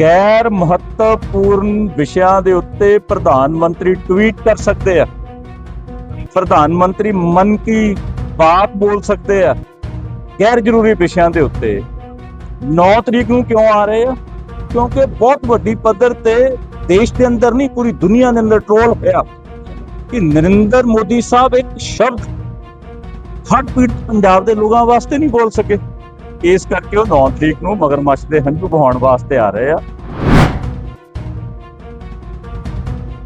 ਗੈਰ ਮਹੱਤਵਪੂਰਨ ਵਿਸ਼ਿਆਂ ਦੇ ਉੱਤੇ ਪ੍ਰਧਾਨ ਮੰਤਰੀ ਟਵੀਟ ਕਰ ਸਕਦੇ ਆ। ਪ੍ਰਧਾਨ ਮੰਤਰੀ ਮਨ ਕੀ ਬਾਤ ਬੋਲ ਸਕਦੇ ਆ ਗੈਰ ਜ਼ਰੂਰੀ ਵਿਸ਼ਿਆਂ ਦੇ ਉੱਤੇ। 9 ਤਰੀਕ ਨੂੰ ਕਿਉਂ ਆ ਰਹੇ ਆ? ਕਿਉਂਕਿ ਬਹੁਤ ਵੱਡੀ ਪੱਧਰ ਤੇ ਦੇਸ਼ ਦੇ ਅੰਦਰ ਨਹੀਂ, ਪੂਰੀ ਦੁਨੀਆ ਦੇ ਅੰਦਰ ਟ੍ਰੋਲ ਹੋਇਆ ਕਿ ਨਰਿੰਦਰ ਮੋਦੀ ਸਾਹਿਬ ਇੱਕ ਸ਼ਬਦ ਹੱਟ ਪੀੜ ਪੰਜਾਬ ਦੇ ਲੋਕਾਂ ਵਾਸਤੇ ਨਹੀਂ ਬੋਲ ਸਕੇ। ਇਸ ਕਰਕੇ ਉਹ 9 ਤਰੀਕ ਨੂੰ ਮਗਰਮੱਛ ਦੇ ਹੰਝੂ ਬਹਾਉਣ ਵਾਸਤੇ ਆ ਰਹੇ ਆ।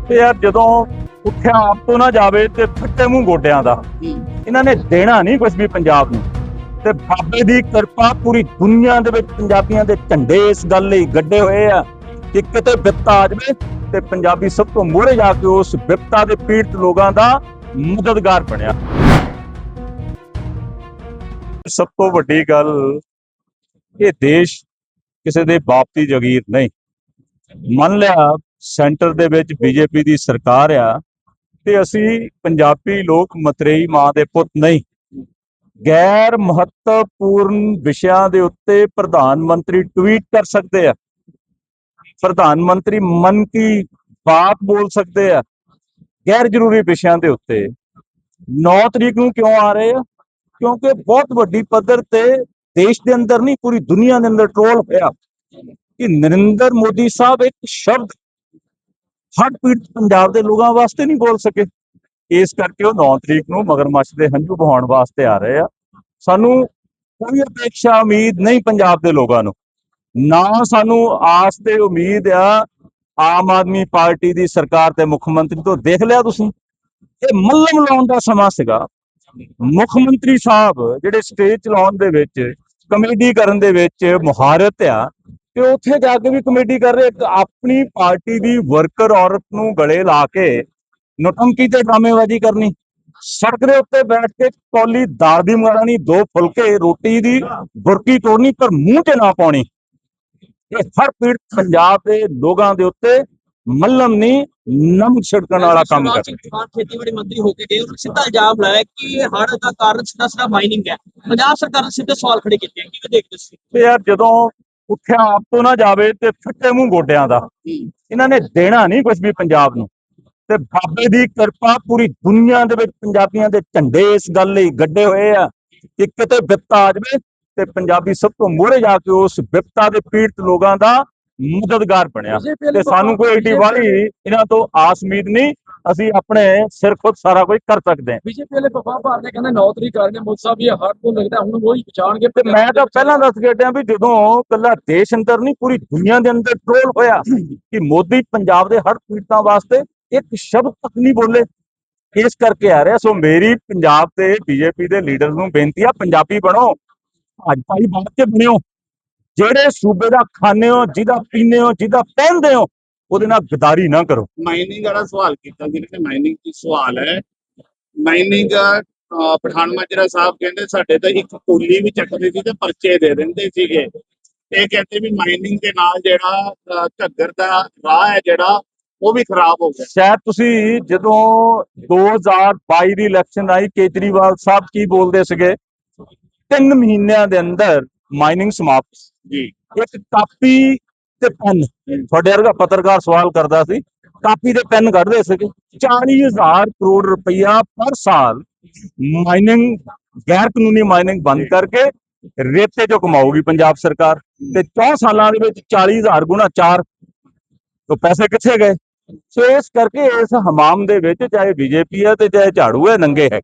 ਤੇ ਯਾਰ ਜਦੋਂ ਉੱਠਿਆ ਆਪ ਤੋਂ ਨਾ ਜਾਵੇ ਤੇ ਫੱਟੇ ਮੂੰਹ ਗੋਡਿਆਂ ਦਾ। ਇਹਨਾਂ ਨੇ ਦੇਣਾ ਨਹੀਂ ਕੁਝ ਵੀ ਪੰਜਾਬ ਨੂੰ। ਤੇ ਬਾਬੇ ਦੀ ਕਿਰਪਾ ਪੂਰੀ ਦੁਨੀਆ ਦੇ ਵਿੱਚ ਪੰਜਾਬੀਆਂ ਦੇ ਝੰਡੇ ਇਸ ਗੱਲ ਲਈ ਗੱਡੇ ਹੋਏ ਆ ਕਿ ਕਿਤੇ ਵਿਪਤਾ ਆ ਜਾਵੇ ਤੇ ਪੰਜਾਬੀ ਸਭ ਤੋਂ ਮੋਹਰੇ ਜਾ ਕੇ ਉਸ ਵਿਪਤਾ ਦੇ ਪੀੜਤ ਲੋਕਾਂ ਦਾ ਮਦਦਗਾਰ ਬਣਿਆ। ਸਭ ਤੋਂ ਵੱਡੀ ਗੱਲ ਇਹ ਦੇਸ਼ ਕਿਸੇ ਦੇ ਬਾਪ ਦੀ ਜ਼ਗੀਰ ਨਹੀਂ। ਮੰਨ ਲਿਆ ਸੈਂਟਰ ਦੇ ਵਿੱਚ ਬੀਜੇਪੀ ਦੀ ਸਰਕਾਰ ਆ ਤੇ ਅਸੀਂ ਪੰਜਾਬੀ ਲੋਕ ਮਤਰੇਈ ਮਾਂ ਦੇ ਪੁੱਤ ਨਹੀਂ। ਗੈਰ ਮਹੱਤਵਪੂਰਨ ਵਿਸ਼ਿਆਂ ਦੇ ਉੱਤੇ ਪ੍ਰਧਾਨ ਮੰਤਰੀ ਟਵੀਟ ਕਰ ਸਕਦੇ ਆ। ਪ੍ਰਧਾਨ ਮੰਤਰੀ ਮਨ ਕੀ ਬਾਤ ਬੋਲ ਸਕਦੇ ਆ। ਗੈਰ ਜ਼ਰੂਰੀ ਵਿਸ਼ਿਆਂ ਦੇ ਉੱਤੇ। 9 ਤਰੀਕ ਨੂੰ ਕਿਉਂ ਆ ਰਹੇ ਆ? ਕਿਉਂਕਿ ਬਹੁਤ ਵੱਡੀ ਪੱਧਰ ਤੇ ਦੇਸ਼ ਦੇ ਅੰਦਰ ਨਹੀਂ, ਪੂਰੀ ਦੁਨੀਆ ਦੇ ਅੰਦਰ ਟ੍ਰੋਲ ਹੋਇਆ। ਕਿ ਨਰਿੰਦਰ ਮੋਦੀ ਸਾਹਿਬ ਇੱਕ ਸ਼ਬਦ ਹੱਟ ਪੀੜ ਪੰਜਾਬ ਦੇ ਲੋਕਾਂ ਵਾਸਤੇ ਨਹੀਂ ਬੋਲ ਸਕੇ। ਇਸ ਕਰਕੇ ਉਹ 9 ਤਰੀਕ ਨੂੰ ਮਗਰਮੱਛ ਦੇ ਹੰਝੂ ਬਹਾਉਣ ਵਾਸਤੇ ਆ ਰਹੇ ਆ। ਸਾਨੂੰ ਕੋਈ ਅਪੇਕਸ਼ਾ ਉਮੀਦ ਨਹੀਂ ਪੰਜਾਬ ਦੇ ਲੋਕਾਂ ਨੂੰ। ਨਾ ਸਾਨੂੰ ਆਸ ਤੇ ਉਮੀਦ ਆ, ਆਮ ਆਦਮੀ ਪਾਰਟੀ ਦੀ ਸਰਕਾਰ ਤੇ ਮੁੱਖ ਮੰਤਰੀ ਤੋਂ ਦੇਖ ਲਿਆ ਤੁਸੀਂ। ਇਹ ਮੱਲਮ ਲਾਉਣ ਦਾ ਸਮਾਂ ਸੀਗਾ। ਮੁੱਖ ਮੰਤਰੀ ਸਾਹਿਬ ਜਿਹੜੇ ਸਟੇਜ ਚਲਾਉਣ ਦੇ ਵਿੱਚ, ਕਮੇਡੀ ਕਰਨ ਦੇ ਵਿੱਚ ਮੁਹਾਰਤ ਆ, ਤੇ ਉੱਥੇ ਜਾ ਕੇ ਵੀ ਕਮੇਡੀ ਕਰ ਰਹੇ ਇੱਕ ਆਪਣੀ ਪਾਰਟੀ ਦੀ ਵਰਕਰ ਔਰਤ ਨੂੰ ਗਲੇ ਲਾ ਕੇ ਨਟਮਕੀ ਤੇ ਡਰਾਮੇਬਾਜ਼ੀ ਕਰਨੀ। ਸੜਕ ਦੇ ਉੱਤੇ ਬੈਠ ਕੇ ਕੌਲੀ ਦਾਲ ਦੀ ਮਗਾਣੀ ਦੋ ਫੁਲਕੇ, ਰੋਟੀ ਦੀ ਬੁਰਕੀ ਤੋੜਨੀ, ਪਰ ਮੂੰਹ ਤੇ ਨਾ ਪਾਉਣੀ। ਇਹ ਹਰ ਪੀੜ ਪੰਜਾਬ ਦੇ ਲੋਕਾਂ ਦੇ ਉੱਤੇ ਮੱਲਮ ਨਹੀਂ ਨਮਕ ਛਿੜਕਣ ਵਾਲਾ ਕੰਮ ਕਰ ਸਿੰਘ ਚੌਹਾਨ ਖੇਤੀਬਾੜੀ ਮੰਤਰੀ ਹੋ ਕੇ ਗਏ ਉਹਨਾਂ ਨੇ ਸਿੱਧਾ ਇਲਜ਼ਾਮ ਲਾਇਆ ਕਿ ਹੜ੍ਹ ਦਾ ਕਾਰਨ ਸਿੱਧਾ ਸਿੱਧਾ ਮਾਈਨਿੰਗ ਹੈ। ਪੰਜਾਬ ਸਰਕਾਰ ਨੇ ਸਿੱਧੇ ਸਵਾਲ ਖੜੇ ਕੀਤੇ ਆ। ਕਿਵੇਂ ਦੇਖਦੇ ਸੀ ਤੇ ਯਾਰ ਜਦੋਂ ਉੱਠਿਆ ਆਪ ਤੋਂ ਨਾ ਜਾਵੇ ਤੇ ਫਿੱਟੇ ਮੂੰਹ ਗੋਡਿਆਂ ਦਾ। ਇਹਨਾਂ ਨੇ ਦੇਣਾ ਨਹੀਂ ਕੁਝ ਵੀ ਪੰਜਾਬ ਨੂੰ। ਤੇ ਬਾਬੇ ਦੀ ਕਿਰਪਾ ਪੂਰੀ ਦੁਨੀਆ ਦੇ ਵਿੱਚ ਪੰਜਾਬੀਆਂ ਦੇ ਝੰਡੇ ਇਸ ਗੱਲ ਲਈ ਗੱਡੇ ਹੋਏ ਆ ਕਿ ਕਿਤੇ ਵਿਪਤਾ ਆ ਜਾਵੇ ਤੇ ਪੰਜਾਬੀ ਸਭ ਤੋਂ ਮੋਹਰੇ ਜਾ ਕੇ ਉਸ ਵਿਪਤਾ ਦੇ ਪੀੜਤ ਲੋਕਾਂ ਦਾ ਮਦਦਗਾਰ ਬਣਿਆ। ਤੇ ਸਾਨੂੰ ਕੋਈ ਏਡੀ ਵਾਲੀ ਇਹਨਾਂ ਤੋਂ ਆਸ ਉਮੀਦ ਨਹੀਂ ਅਸੀਂ ਆਪਣੇ ਸਿਰ ਖੁਦ ਸਾਰਾ ਕੁਝ ਕਰ ਸਕਦੇ ਹਾਂ। ਬੀਜੇਪੀ ਵਾਲੇ ਪਪਾ ਭਾਰਦੇ ਕਹਿੰਦੇ 9 ਤਰੀਕ ਕਰਨੇ ਮੋਦੀ ਸਾਹਿਬ ਇਹ ਹਾਰ ਤੋਂ ਲੱਗਦਾ ਹੁਣ ਉਹ ਹੀ ਬਚਾਣਗੇ ਤੇ ਮੈਂ ਤਾਂ ਪਹਿਲਾਂ ਦੱਸ ਕੇ ਹਟਿਆ ਵੀ ਜਦੋਂ ਕੱਲਾ ਦੇਸ਼ ਅੰਦਰ ਨਹੀਂ ਪੂਰੀ ਦੁਨੀਆ ਦੇ ਅੰਦਰ ਟ੍ਰੋਲ ਹੋਇਆ ਕਿ ਮੋਦੀ ਪੰਜਾਬ ਦੇ ਹਰ ਪੀੜਤਾਂ ਵਾਸਤੇ ਇੱਕ ਸ਼ਬਦ ਤੱਕ ਨਹੀਂ ਬੋਲੇ। ਇਸ ਕਰਕੇ ਆ ਰਿਹਾ ਸੋ ਮੇਰੀ ਪੰਜਾਬ ਦੇ ਬੀਜੇਪੀ ਦੇ ਲੀਡਰ ਨੂੰ ਬੇਨਤੀ ਆ ਪੰਜਾਬੀ ਬਣੋ। ਅੱਜ ਭਾਈ ਬਣ ਕੇ ਬਣਿਓ। ਜਿਹੜੇ ਸੂਬੇ ਦਾ ਖਾਣੇ ਹੋ ਜਿਹਦਾ ਪੀਂਦੇ ਹੋ ਜਿਹਦਾ ਪਹਿਨਦੇ ਹੋ ਉਹਦੇ ਨਾਲ ਗਦਾਰੀ ਨਾ ਕਰੋ। ਮਾਈਨਿੰਗ ਵਾਲਾ ਸਵਾਲ ਕੀਤਾ ਜਿਹਨੇ ਮਾਈਨਿੰਗ ਦੀ ਸਵਾਲ ਹੈ? ਮਾਈਨਿੰਗ ਪਠਾਨ ਮਾਜਰਾ ਸਾਹਿਬ ਕਹਿੰਦੇ ਸਾਡੇ ਤਾਂ ਇੱਕ ਕੁੱਲੀ ਵੀ ਚੱਕਦੇ ਸੀ ਤੇ ਪਰਚੇ ਦੇ ਦਿੰਦੇ ਸੀਗੇ। ਇਹ ਕਹਿੰਦੇ ਵੀ ਮਾਈਨਿੰਗ ਦੇ ਨਾਲ ਜਿਹੜਾ ਘੱਗਰ ਦਾ ਰਾਹ ਹੈ ਜਿਹੜਾ ਉਹ ਵੀ ਖਰਾਬ ਹੋ ਗਿਆ। ਸ਼ਾਇਦ ਤੁਸੀਂ ਜਦੋਂ 2022 ਦੀ ਇਲੈਕਸ਼ਨ ਆਈ ਕੇਜਰੀਵਾਲ ਸਾਹਿਬ ਕੀ ਬੋਲਦੇ ਸੀਗੇ? ਤਿੰਨ ਮਹੀਨਿਆਂ ਦੇ ਅੰਦਰ ਮਾਈਨਿੰਗ ਸਮਾਪਤ ਜੀ। ਇੱਕ ਕਾਪੀ ਤੇ ਪੈਨ। ਤੁਹਾਡੇ ਵਰਗਾ ਪੱਤਰਕਾਰ ਸਵਾਲ ਕਰਦਾ ਸੀ ਕਾਪੀ ਤੇ ਪੈਨ ਕੱਢਦੇ ਸੀਗੇ। 40000 ਕਰੋੜ ਰੁਪਈਆ ਪਰ ਸਾਲ ਮਾਈਨਿੰਗ ਗੈਰ ਕਾਨੂੰਨੀ ਮਾਈਨਿੰਗ ਬੰਦ ਕਰਕੇ ਰੇਤੇ ਚੋਂ ਕਮਾਊਗੀ ਪੰਜਾਬ ਸਰਕਾਰ। ਤੇ 4 ਸਾਲਾਂ ਦੇ ਵਿੱਚ 40000 ਗੁਣਾ 4 ਤੋਂ ਪੈਸੇ ਕਿੱਥੇ ਗਏ? ਸੋ ਇਸ ਕਰਕੇ ਇਸ ਹਮਾਮ ਦੇ ਵਿੱਚ ਚਾਹੇ ਬੀਜੇਪੀ ਹੈ ਤੇ ਚਾਹੇ ਝਾੜੂ ਹੈ ਨੰਗੇ ਹੈ